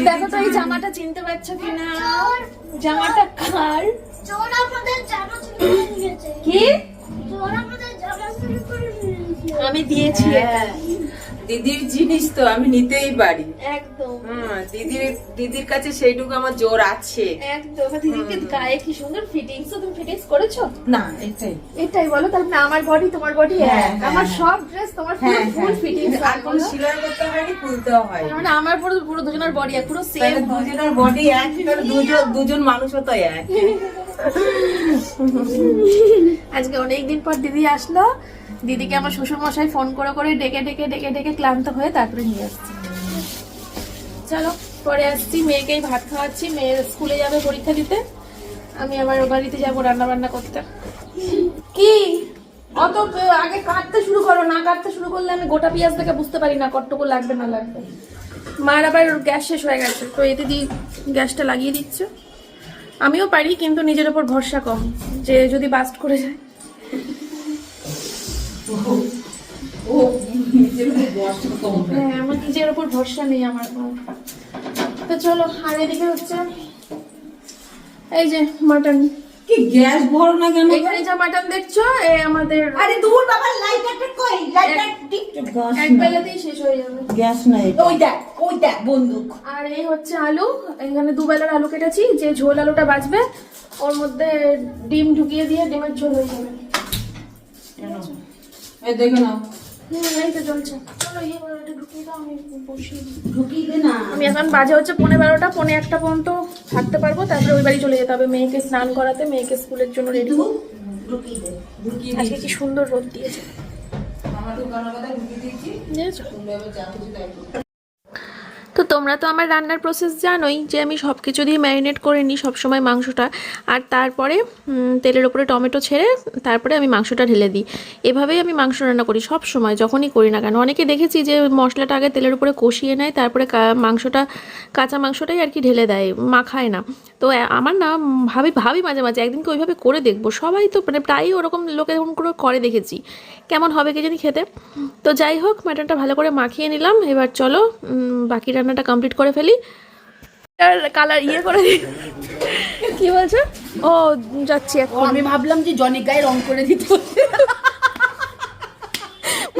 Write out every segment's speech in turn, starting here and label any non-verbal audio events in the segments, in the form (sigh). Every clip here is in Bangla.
দেখো তো এই জামাটা চিনতে পারছ কিনা? জামাটা কার? চোর আমাদের জামা চুরি করে নিয়েছে কি? চোর আমাদের জামা চুরি করে নিয়েছে আমি দিয়েছি। হ্যাঁ, দিদির জিনিস তো আমি নিতেই পারি। একদম। হ্যাঁ দিদির দিদির কাছে সেইটুকু আমার জোর আছে। একদম। দিদিকে গায়ে কি সুন্দর ফিটিংস তুমি ফিটিংস করেছ? না এটাই। এটাই বলো তাহলে আমার বডি তোমার বডি হ্যাঁ, হ্যাঁ, আমার। সব ড্রেস তোমার ফুল ফিটিংস আর কোনো সিলাই করতে হয়নি খুলতেও হয়? মানে আমার পুরো পুরো দুজনের বডি পুরো সেম দুজনের বডি এক দুজন দুজন মানুষও তো এক। (laughs) আজকে অনেকদিন পর দিদি আসলো। দিদিকে আমার শ্বশুর মশাই ফোন করে করে ডেকে ডেকে ডেকে ডেকে ক্লান্ত হয়ে তারপরে নিয়ে আসছি। চলো, পরে আসছি, মেয়েকেই ভাত খাওয়াচ্ছি। মেয়ে স্কুলে যাবে পরীক্ষা দিতে। আমি আমার বাড়িতে যাব রান্না বান্না করতে। কি? অত আগে কাটতে শুরু করো, না কাটতে শুরু করলে আমি গোটা পেঁয়াজ থেকে বুঝতে পারি না কতটুকু লাগবে, না লাগবে। মার আবার গ্যাস শেষ হয়ে গেছে, তো এতে দিয়ে গ্যাসটা লাগিয়ে দিচ্ছে। আমিও পারি, কিন্তু নিজের উপর ভরসা কম, যে যদি বাস্ট করে যায়। হ্যাঁ আমার নিজের উপর ভরসা নেই আমার তো চলো, আর এদিকে হচ্ছে, এই যে মাটন কি গ্যাস ভরো না কেন? এখানে যা মাটন দেখছ এ আমাদের আরে দূর বাবা লাইটারটা কই? লাইটার টিপ এক বেলাতেই শেষ হয়ে যাবে। গ্যাস নাই ওই দেখ ওই দেখ বন্দুক। আর এই হচ্ছে আলু। এখানে দুবেলার আলু কেটেছি যে ঝোল আলুটা বাজবে ওর মধ্যে ডিম ঢুকিয়ে দিয়ে ডিমের ঝোল হয়ে যাবে। এই দেখে নাও। হুম এই তো চলছে চলো ইয়ে আমি এখন বাজে হচ্ছে পনেরো বারোটা পনেরো একটা পর্যন্ত থাকতে পারব। তারপরে ওই বাড়ি চলে যেতে হবে মেয়েকে স্নান করাতে মেয়েকে স্কুলের জন্য রেডি আজকে কি সুন্দর রোদ দিয়েছে। তোমরা তো আমার রান্নার প্রসেস জানোই যে আমি সব কিছু দিয়ে ম্যারিনেট করে নিই সবসময় মাংসটা। আর তারপরে তেলের ওপরে টমেটো ছেড়ে তারপরে আমি মাংসটা ঢেলে দিই। এভাবেই আমি মাংস রান্না করি সব সময় যখনই করি না কেন। অনেকে দেখেছি যে মশলাটা আগে তেলের উপরে কষিয়ে নেয়, তারপরে মাংসটা, কাঁচা মাংসটাই আর কি ঢেলে দেয়, মাখায় না। তো আমার না, ভাবি ভাবি মাঝে মাঝে, একদিনকে ওইভাবে করে দেখব। সবাই তো মানে প্রায়ই ওরকম লোকে এরকম করে করে দেখেছি। কেমন হবে কে জানি খেতে। তো যাই হোক মাটনটা ভালো করে মাখিয়ে নিলাম। এবার চলো বাকি রান্নাটা কমপ্লিট করে ফেলি। কালার ইয়ে করে। কি বলছো? ও যাচ্ছি এখন। আমি ভাবলাম যে জনের গায়ে রং করে দিতে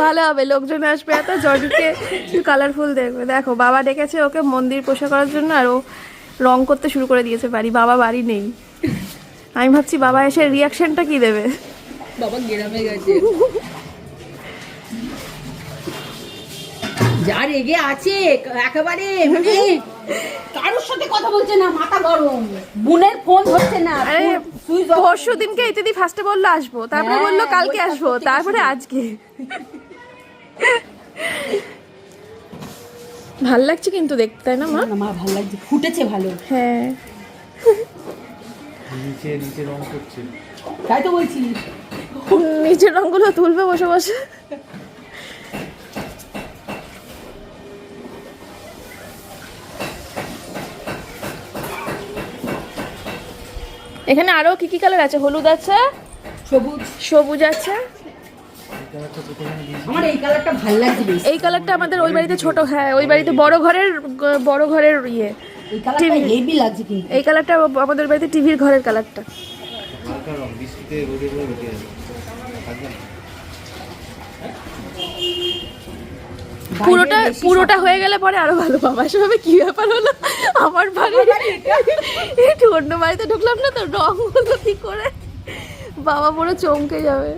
ভালো হবে লোকজন আসবে এত জডিকে কালারফুল দেখবে। দেখো বাবা ডেকেছে ওকে মন্দির পোষা করার জন্য আর ও রং করতে শুরু করে দিয়েছে বাড়ি। বাবা বাড়ি নেই। আমি ভাবছি বাবা এসে রিয়াকশনটা কি দেবে? বাবা গেরামে গেছে। যা রেগে আছে একেবারে মানে কারোর সাথে কথা বলছে না মাথা গরম। বোনের ফোন ধরছে না আরে সুইচ পরশু দিনকে ইতিদি ফার্স্টে বলল আসব তারপরে হ্যাঁ, বলল কালকে আসব তারপরে আজকে। ভালো লাগছে কিন্তু দেখতে তাই না মা? আমার ভালো লাগছে ফুটেছে ভালো। হ্যাঁ। নিচে নিচে রং করছে। তাই তো বলছি। নিচের রঙগুলো তুলবে বসে বসে। এখানে আরও কি কি কালার আছে? হলুদ আছে? সবুজ। সবুজ আছে? আমার এই কালারটা ভালো লাগছে এই কালারটা আমাদের ওই বাড়িতে ছোট হ্যাঁ ওই বাড়িতে বড় ঘরের বড় ঘরের ইয়ে। এই কালারটা হেভি লাগছে কিন্তু। এই কালারটা আমাদের বাড়িতে টিভির ঘরের কালারটা হালকা রং বৃষ্টিতে রোদে রোদে উঠে যাবে থাকবে না? পুরোটা পুরোটা হয়ে গেলে পরে আরও ভালো পাবা। সেভাবে কি ব্যাপার হলো? আমার বাড়ি একটু অন্য বাড়িতে ঢুকলাম না তো রং হলো কি করে? বাবা পুরো চমকে যাবে।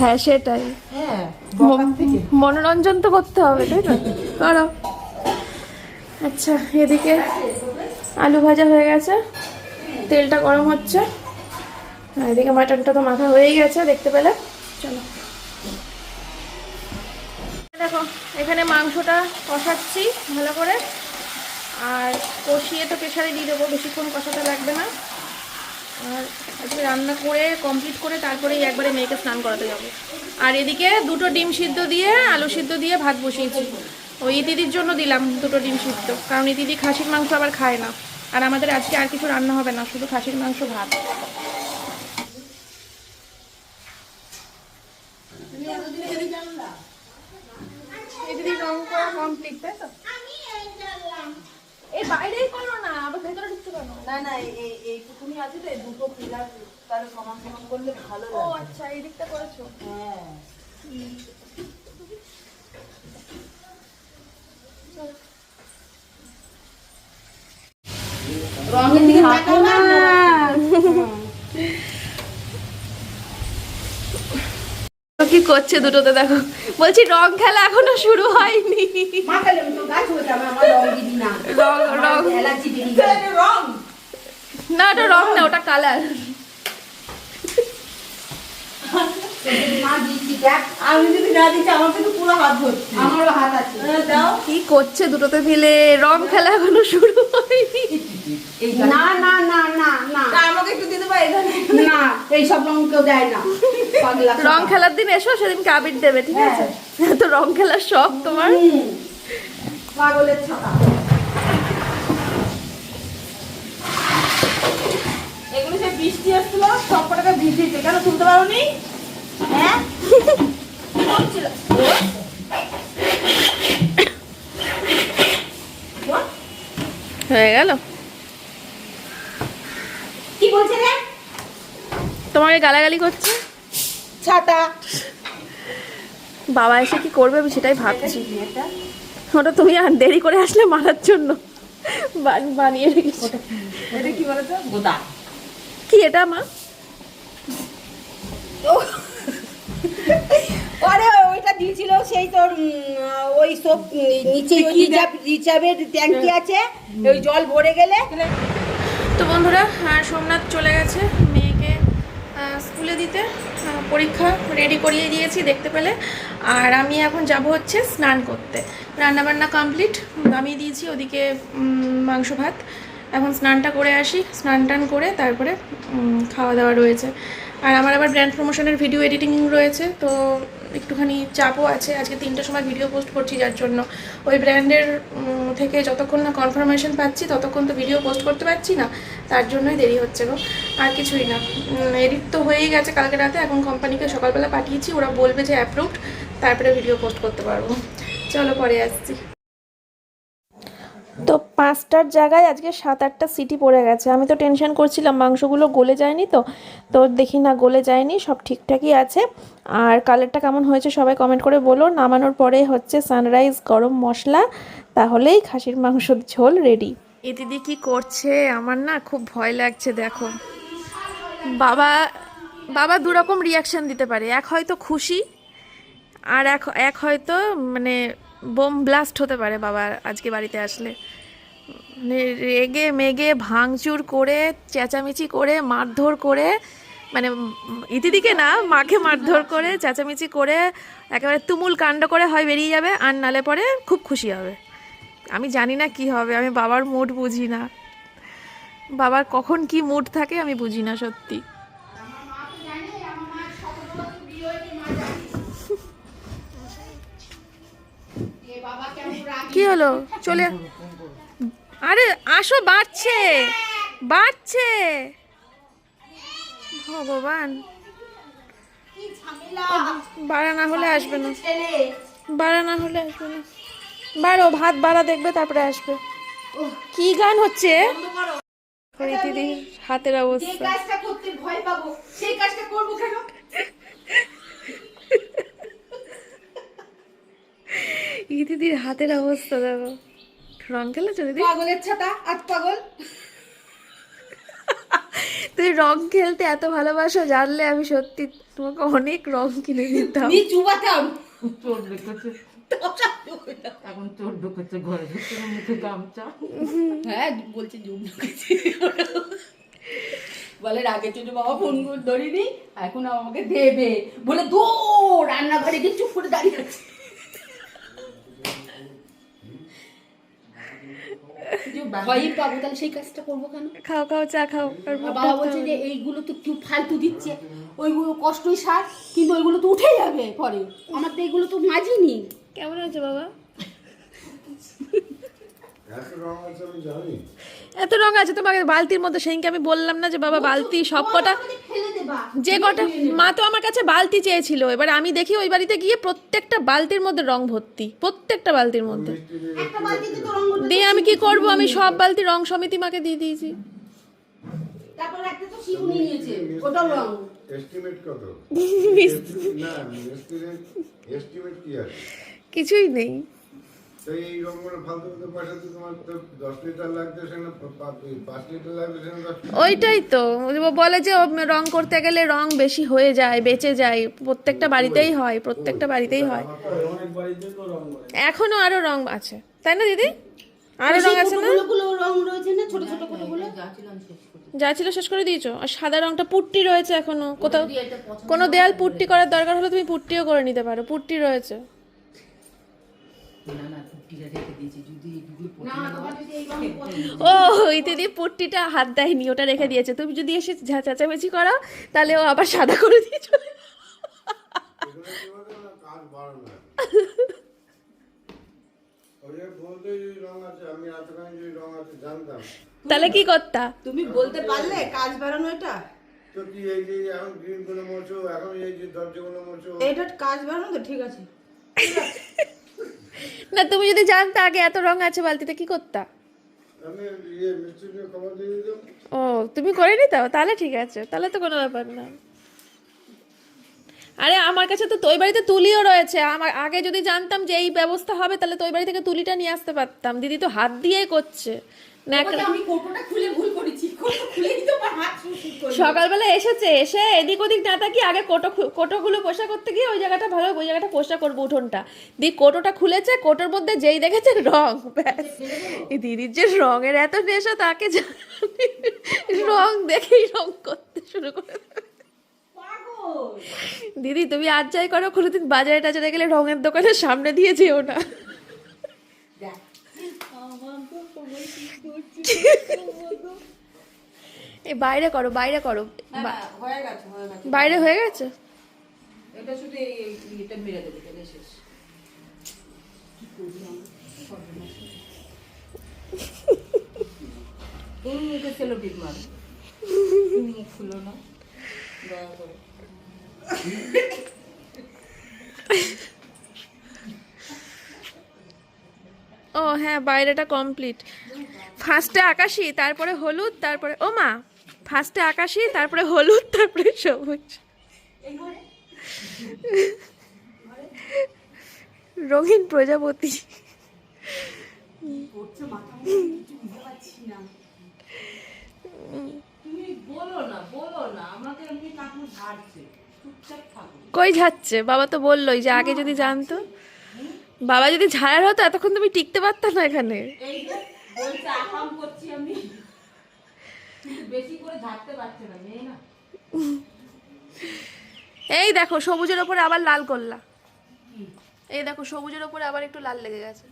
হ্যাঁ সেটাই। হ্যাঁ মনোরঞ্জন তো করতে হবে তাই না করো। আচ্ছা এদিকে আলু ভাজা হয়ে গেছে। তেলটা গরম হচ্ছে। এদিকে মাটনটা তো মাখা হয়েই গেছে দেখতে পেলে? চলো। দেখো, এখানে মাংসটা কষাচ্ছি ভালো করে। আর কষিয়ে তো প্রেশারে দিয়ে দেবো, বেশিক্ষণ কষাতে লাগবে না। আর আজকে রান্না করে কমপ্লিট করে তারপরেই একবারে মেয়েকে স্নান করাতে যাব। আর এদিকে দুটো ডিম সিদ্ধ দিয়ে, আলু সিদ্ধ দিয়ে ভাত বসিয়েছি। ওই ইতিদির জন্য দিলাম দুটো ডিম সিদ্ধ, কারণ ইতিদি খাসির মাংস আবার খায় না। আর আমাদের আজকে আর কিছু রান্না হবে না, শুধু খাসির মাংস ভাত। করা কমপ্লিট তাই তো? আমি এই জানলাম। এই বাইরেই করো না আবার ভেতরে ঢুকতে কেন? না না এই এইটুকুনি আছে তো এই দুটো পিলার তাহলে সমান সমান করলে ভালো ও আচ্ছা এই দিকটা করেছ? হ্যাঁ। রঙের দিকে তাকাও না কি করছে দুটোতে দেখো। বলছি রং খেলা এখনও শুরু হয়নি। হয়ে না। ওটা রং। না। ওটা কালার। দাও। কি করছে দুটোতে মিলে? রং খেলা এখনও শুরু না না না না না। আমাকে একটু দিতে পারে না এইসব রং কেউ দেয় না। রং খেলার দিন এসো সেদিনকে আবির দেবে ঠিক আছে? তো রং খেলার শখ তোমার? পাগলের ছাতা। এগুলো সে বৃষ্টি আসছিল সব কটাকে ভিজিয়েছে। কেন তুলতে পারো নি হ্যাঁ? (laughs) হয়ে গেল? কি বলছে রে? তোমাকে গালাগালি করছে? ছাতা। বাবা এসে কি করবে আমি সেটাই ভাবছি। ওটা তুমি আর দেরি করে আসলে মারার জন্য। বান- বানিয়ে রেখেছি। এটা কি বলতো? গোদা কি এটা মা? আরে ওইটা দিয়েছিল সেই তোর ওই সব নিচে রিজার্ভের ট্যাঙ্কি আছে ওই জল ভরে গেলে। তো বন্ধুরা সোমনাথ চলে গেছে মেয়েকে স্কুলে দিতে। পরীক্ষা রেডি করিয়ে দিয়েছি দেখতে পেলে। আর আমি এখন যাব হচ্ছে স্নান করতে। রান্নাবান্না কমপ্লিট নামিয়ে দিয়েছি ওদিকে মাংস ভাত। এখন স্নানটা করে আসি স্নান টান করে তারপরে খাওয়া দাওয়া রয়েছে। আর আমার আবার ব্র্যান্ড প্রমোশনের ভিডিও এডিটিং রয়েছে তো একটুখানি চাপও আছে। আজকে তিনটের সময় ভিডিও পোস্ট করছি যার জন্য। ওই ব্র্যান্ডের থেকে যতক্ষণ না কনফার্মেশন পাচ্ছি, ততক্ষণ তো ভিডিও পোস্ট করতে পারছি না। তার জন্যই দেরি হচ্ছে গো। আর কিছুই না। এডিট তো হয়েই গেছে কালকে রাতে। এখন কোম্পানিকে সকালবেলা পাঠিয়েছি। ওরা বলবে যে অ্যাপ্রুভড তারপরে ভিডিও পোস্ট করতে পারব। চলো পরে আসছি। তো পাঁচটার জায়গায় আজকে সাত আটটা সিটি পড়ে গেছে। আমি তো টেনশন করছিলাম, মাংসগুলো গলে যায়নি তো। তো দেখি না গলে যায়নি, সব ঠিকঠাকই আছে। আর কালারটা কেমন হয়েছে সবাই কমেন্ট করে বলো। নামানোর পরে হচ্ছে সানরাইজ গরম মশলা, তাহলেই খাসির মাংসর ঝোল রেডি এ দিদি কি করছে? আমার না খুব ভয় লাগছে, দেখো। বাবা বাবা দুরকম রিয়াকশান দিতে পারে। এক হয়তো খুশি, আর এক এক হয়তো মানে বোম ব্লাস্ট হতে পারে বাবার আজকে বাড়িতে আসলে। মানে রেগে মেগে ভাঙচুর করে, চেঁচামেচি করে, মারধর করে মানে ইতিদিকে না, মাকে মারধর করে, চেঁচামেচি করে, একেবারে তুমুল কাণ্ড করে হয় বেরিয়ে যাবে, আর নালে পরে খুব খুশি হবে। আমি জানি না কি হবে, আমি বাবার মুড বুঝি না। বাবার কখন কি মুড থাকে আমি বুঝি না সত্যি। কি হলো? চলে আরে আসো বাড়ছে। বাড়ছে। ভগবান। বাড়া না হলে আসবে না। বাড়া না হলে আসবে না। বাড়ো ভাত বাড়া দেখবে তারপরে আসবে। কি গান হচ্ছে? দিদির হাতের অবস্থা। কাজটা করতে ভয় পাবো সেই কাজটা করব কেন? ই দিদির হাতের অবস্থা দেখো। রং খেলেছো দিদি? পাগলের ছাতা আজ পাগল। তুই রং খেলতে এত ভালোবাসো জানলে আমি সত্যি তোমাকে অনেক রং কিনে দিতাম। নি চুবাতাম। চোর ঢুকেছে এখন চোর ঢুকেছে ঘরে মুখে গামছা। হ্যাঁ বলছে জুম ঢুকেছে বলে রাগে বাবা ফোন করে ধরিনি। এখন আমাকে দেবে। বলে দো রান্নাঘরে গিয়ে চুপ করে দাঁড়িয়ে আছে যে ভয়ই পাবো তাহলে সেই কাজটা করব কেন? খাও খাও চা খাও বাবা বলছে যে এইগুলো তো কেউ ফালতু দিচ্ছে। ওইগুলো কষ্টই সার কিন্তু ওইগুলো তো উঠে যাবে পরে। আমার তো এগুলো তো মাজিনি। কেমন আছে বাবা? এত রং আছে তোমাকে বালতির মধ্যে সেদিনকে আমি বললাম না যে বাবা বালতি সব কটা যে কটা মা তো আমার কাছে বালতি চেয়েছিল। এবার আমি দেখি ওই বাড়িতে গিয়ে প্রত্যেকটা বালতির মধ্যে রং ভর্তি। প্রত্যেকটা বালতির মধ্যে। একটা বালতিতে তো রং করতে দিয়ে আমি কি করব? আমি সব বালতি রং সমিতি মাকে দিয়ে দিয়েছি। তারপর একটা তো নিয়েছে ওটাও রং। এস্টিমেট কত? (laughs) না এস্টিমেট এস্টিমেট কি আছে? কিছুই নেই। তো এই রকমের ফালতু ফালতু পয়সা তো তোমার তো দশ লিটার লাগবে সেখানে পাঁচ লিটার লাগবে সেখানে ওইটাই তো। ও বলে যে ও রং করতে গেলে রং বেশি হয়ে যায় বেঁচে যায়। প্রত্যেকটা বাড়িতেই হয় প্রত্যেকটা বাড়িতেই হয়। এখনও আরও রং আছে। তাই না দিদি? আরও রং আছে না? রং রয়েছে না ছোট ছোট কুটোগুলো যা ছিল শেষ করে দিয়েছ? আর সাদা রংটা পুট্টি রয়েছে এখনও। কোথাও কোনো দেয়াল পুট্টি করার দরকার হলে তুমি পুট্টিও করে নিতে পারো। পুট্টি রয়েছে। (laughs) ও ওই দিদি পুট্টিটা হাত দেয়নি ওটা রেখে দিয়েছে। তুমি যদি এসে চেঁচামেচি করো তাহলে ও আবার সাদা করে দিয়ে (laughs) জানতাম। তাহলে কি করতা? তুমি বলতে পারলে কাজ বাড়ানো এটা? তো কি এই যে এখন গ্রিনগুলো মোছো এখন এই যে দরজাগুলো মোছো? এটা কাজ বাড়ানো তো ঠিক আছে। (laughs) না তুমি যদি জানতে আগে এত রং আছে বালতিতে কি করতা? ইয়ে ও তুমি করে নিতাও? তাহলে ঠিক আছে তাহলে তো কোনো ব্যাপার না। আরে আমার কাছে তো তোই বাড়িতে তুলিও রয়েছে। আমার আগে যদি জানতাম যে এই ব্যবস্থা হবে তাহলে তোই বাড়ি থেকে তুলিটা নিয়ে আসতে পারতাম। দিদি তো হাত দিয়েই করছে। সকালবেলা এসেছে এসে এদিক ওদিক না তাকিয়ে আগে কোটো কোটোগুলো পোষা করতে গিয়ে ওই জায়গাটা ভালো ওই জায়গাটা পোষা করব উঠোনটা। দিয়ে কোটোটা খুলেছে কোটোর মধ্যে যেই দেখেছে রং ব্যাস। দিদির যে রঙের এত নেশা তাকে রং দেখেই রং করতে শুরু করে দিদি তুমি আজ যাই করো কোনোদিন বাজারে টাজারে গেলে রঙের দোকানের সামনে দিয়ে যেও না। এই বাইরে করো বাইরে করো। বাইরে হয়ে গেছে? এটা শুধু এই এই- এটা মেরে দেবে তাহলে শেষ। তুমি মুখে টিপ মারো মুখ খুলো না। দয়া করে। (laughs) ও হ্যাঁ বাইরেটা কমপ্লিট ফার্স্টে আকাশি, তারপরে হলুদ, তারপরে, ও মা ফার্স্টে আকাশি, তারপরে হলুদ, তারপরে সবুজ। রঙিন প্রজাপতি। কই যাচ্ছে? বাবা তো বললোই যে আগে যদি জানতো। বাবা যদি ঝাড়ার হতো এতক্ষণ তুমি টিকতে পারতাম না এখানে। এই দেখো সবুজের ওপরে আবার লাল করলা। এই দেখো সবুজের ওপরে আবার একটু লাল লেগে গেছে।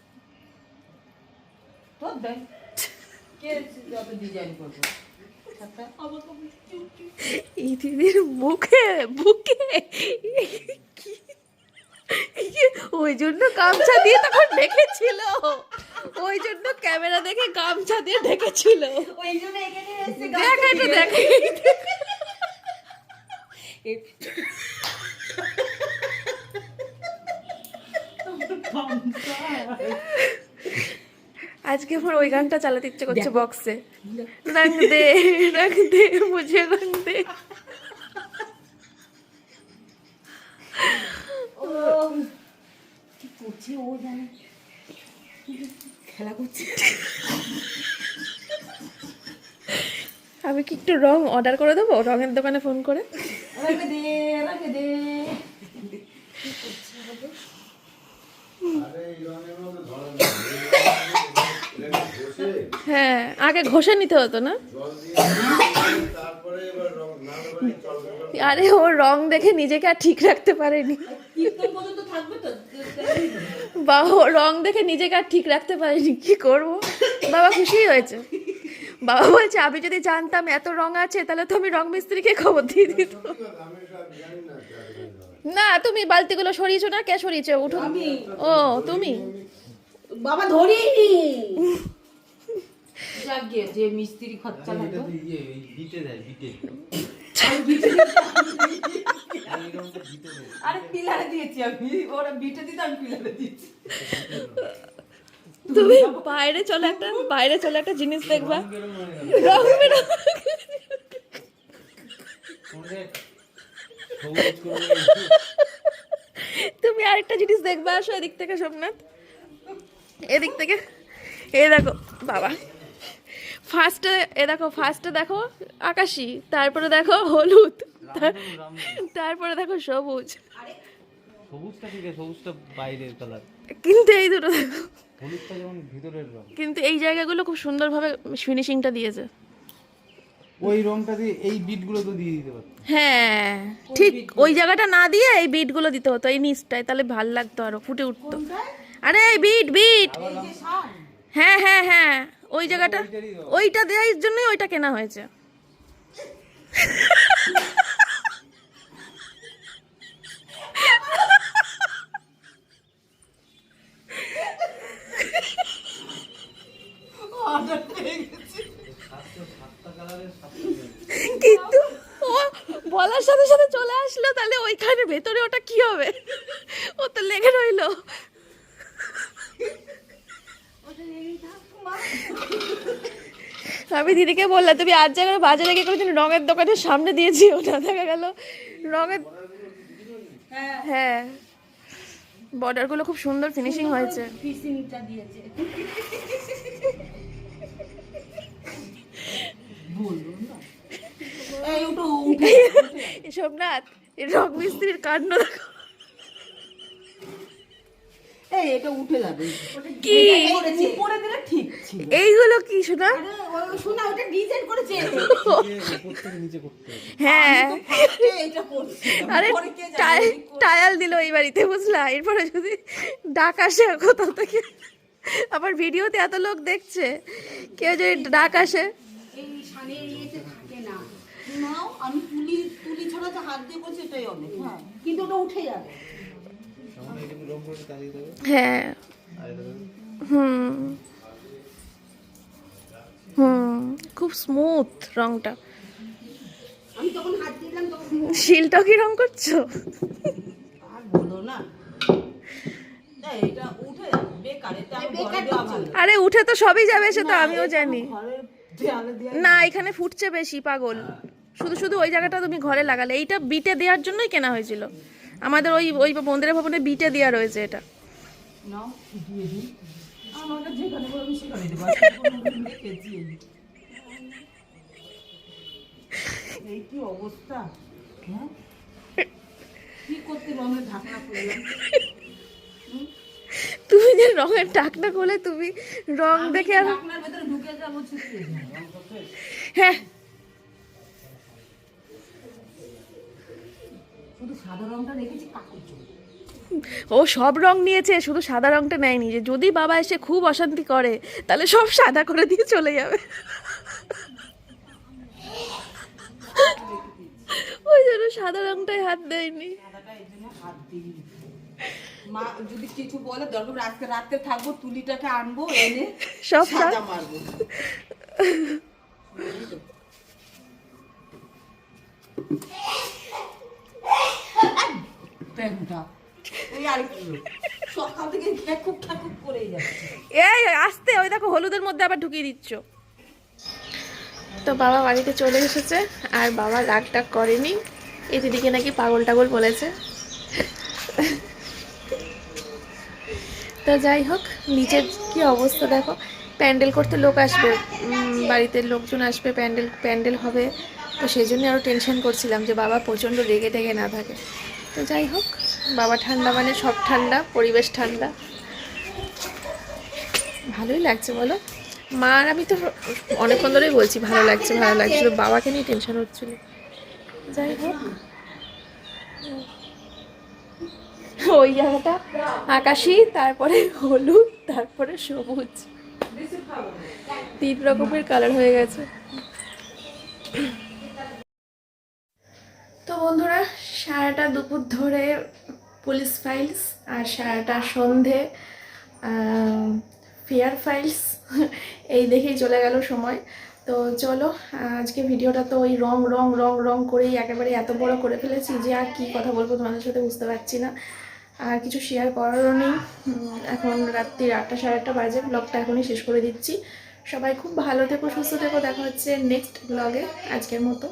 এই দিদির মুখে বুকে কি- ওই জন্য গামছা দিয়ে তখন ঢেকেছিল। ওই জন্য ক্যামেরা দেখে গামছা দিয়ে ঢেকেছিল। ওই জন্য এখানে আজকে আমার ওই গানটা চালাতে ইচ্ছে করছে বক্সে রং দে রং দে মুঝে রং দে। কি করছে ও জানে খেলা করছে। আমি কি একটু রং অর্ডার করে দেবো? রঙের দোকানে ফোন করে। হ্যাঁ আগে ঘষে নিতে হতো না। আরে ও রং দেখে নিজেকে আর ঠিক রাখতে পারেনি। কীর্তন পর্যন্ত থাকবে তো? বা ও রং দেখে নিজেকে আর ঠিক রাখতে পারেনি কি করব? বাবা খুশি হয়েছে। বাবা বলছে আমি যদি জানতাম এত রং আছে তাহলে তো আমি রং মিস্ত্রিকে খবর দিয়ে দিত। না। তুমি বালতিগুলো সরিয়েছো না? কে সরিয়েছো? উঠো। ও তুমি? বাবা ধরিনি। যে মিস্ত্রি খরচা লাগতো ইয়ে বিটে দেয় বিটে। এই আরে পিলারে দিয়েছি আমি। ওরা বিটে দিতে আমি পিলারে দিচ্ছি তুমি বাইরে চলে একটা বাইরে চলে একটা জিনিস দেখবা। রং বেরং তুমি আরেকটা জিনিস দেখবা আসো এদিক থেকে সোমনাথ। এদিক থেকে। এ দেখো বাবা। ফার্স্টে এ দেখো ফার্স্টে দেখো আকাশি তারপরে দেখো হলুদ তারপরে দেখো সবুজ। সবুজটা ঠিক আছে সবুজটা বাইরের কালার কিন্তু এই দুটো দেখো। হলুদটা যেমন ভিতরের রং। কিন্তু এই জায়গাগুলো খুব সুন্দরভাবে ফিনিশিংটা দিয়েছে। ওই রংটা দিয়ে এই বিটগুলো তো দিয়ে দিতে পারতো। হ্যাঁ ঠিক ওই জায়গাটা না দিয়ে এই বিটগুলো দিতে হতো এই নিচটায় তাহলে ভালো লাগতো আরও ফুটে উঠতো। আরে এই বিট বিট হ্যাঁ হ্যাঁ হ্যাঁ। ওই জায়গাটা, ওইটা দেওয়ার জন্যই ওইটা কেনা হয়েছে। কিন্তু ও বলার সাথে সাথে চলে আসলো, তাহলে ওইখানে ভেতরে ওটা কি হবে? ও তো লেগে রইল। আমি দিদিকে বললাম তুমি আর জায়গায় বাজারে গিয়ে করেছিল রঙের দোকানের সামনে দিয়েছি ওটা দেখা গেল রঙের হ্যাঁ। বর্ডারগুলো খুব সুন্দর ফিনিশিং হয়েছে। সোমনাথ এই রং মিস্ত্রির কাণ্ড দেখো। এই এটা উঠে যাবে। কি? উপরে দিলে ঠিক ছিল। এইগুলো কি শোনা শোনা ওটা ডিজাইন করেছে। (laughs) উপর থেকে নিচে করতে হবে। হ্যাঁ। ফার্স্টে এটা করছে আরে পরে কে টায়াল দিল এই বাড়িতে বুঝলা? এরপরে যদি ডাক আসে কোথাও থেকে। আবার ভিডিওতে এত লোক দেখছে কেউ যদি ডাক আসে। এই সানের ইয়েতে থাকে না। আমি তুলি তুলি ছাড়া তো হাত দিয়ে করছি এটাই অনেক। হ্যাঁ। কিন্তু ওটা উঠে যাবে। হ্যাঁ। হুম। হুম। খুব স্মুথ রংটা। আমি তখন হাত দিলাম তখন শিলটাও কি রং করছ? আর উঠে তো সবই যাবে সে তো আমিও জানি। না এখানে ফুটছে বেশি পাগল। শুধু শুধু ওই জায়গাটা তুমি ঘরে লাগালে এইটা বিটে দেওয়ার জন্যই কেনা হয়েছিল। আমাদের ওই ওই মন্দিরের ভবনে বিটে দেওয়া রয়েছে এটা। নাও দিয়ে দিই। আমাকে যেখানে বলবি সেখানে দেবো। রেখেছি (laughs) এই। এই কি অবস্থা? হ্যাঁ? ঢাকনা তুমি যে রঙের টাকনা করলে তুমি রং দেখে আর ঢাকনার ভেতরে ঢুকে যাব ছিটকে হ্যাঁ। শুধু সাদা রংটা রেখেছি কাকুর জন্য ও সব রং নিয়েছে শুধু সাদা রংটা নেয়নি যে যদি বাবা এসে খুব অশান্তি করে তাহলে সব সাদা করে দিয়ে চলে যাবে। ওই জন্য সাদা রংটাই হাত দেয়নি। মা যদি কিছু বলে দরকার আজকে রাতে থাকব তুলিটাকে আনব এনে সব সাদা। মারবো। (laughs) এই আসতে, ওই দেখো, হলুদের মধ্যে আবার ঢুকিয়ে দিচ্ছ। তো বাবা বাড়িতে চলে এসেছে, আর বাবা রাগ টাগ করেনি। এই দিদিকে নাকি পাগল টাগল বলেছে। তো যাই হোক, নিচের কি অবস্থা দেখো। প্যান্ডেল করতে লোক আসবে। বাড়িতে লোকজন আসবে, প্যান্ডেল প্যান্ডেল হবে। তো সেই জন্য আরও টেনশন করছিলাম যে বাবা প্রচণ্ড রেগে টেগে না থাকে। তো যাই হোক, বাবা ঠান্ডা মানে সব ঠান্ডা, পরিবেশ ঠান্ডা। ভালোই লাগছে বলো। মা আমি তো অনেকক্ষণ ধরেই বলছি, ভালো লাগছে ভালো লাগছে। শুধু বাবাকে নিয়ে টেনশন হচ্ছিল। যাই হোক। ওই জায়গাটা আকাশি, তারপরে হলুদ, তারপরে সবুজ। তিন রকমের কালার হয়ে গেছে তো বন্ধুরা সারাটা দুপুর ধরে পুলিশ ফাইলস আর সারাটা সন্ধে ফেয়ার ফাইলস এই দেখেই চলে গেল সময়। তো চলো, আজকে ভিডিওটা তো ওই রং রং রং রং করেই একেবারে এত বড় করে ফেলেছি যে আর কি কথা বলব তোমাদের সাথে বুঝতে পারছি না। আর কিছু শেয়ার করারও নেই। এখন রাত্রি আটটা, সাড়ে আটটা বাজে ব্লগটা এখনই শেষ করে দিচ্ছি। সবাই খুব ভালো থেকো, সুস্থ থেকো, দেখা হচ্ছে নেক্সট ব্লগে আজকের মতো।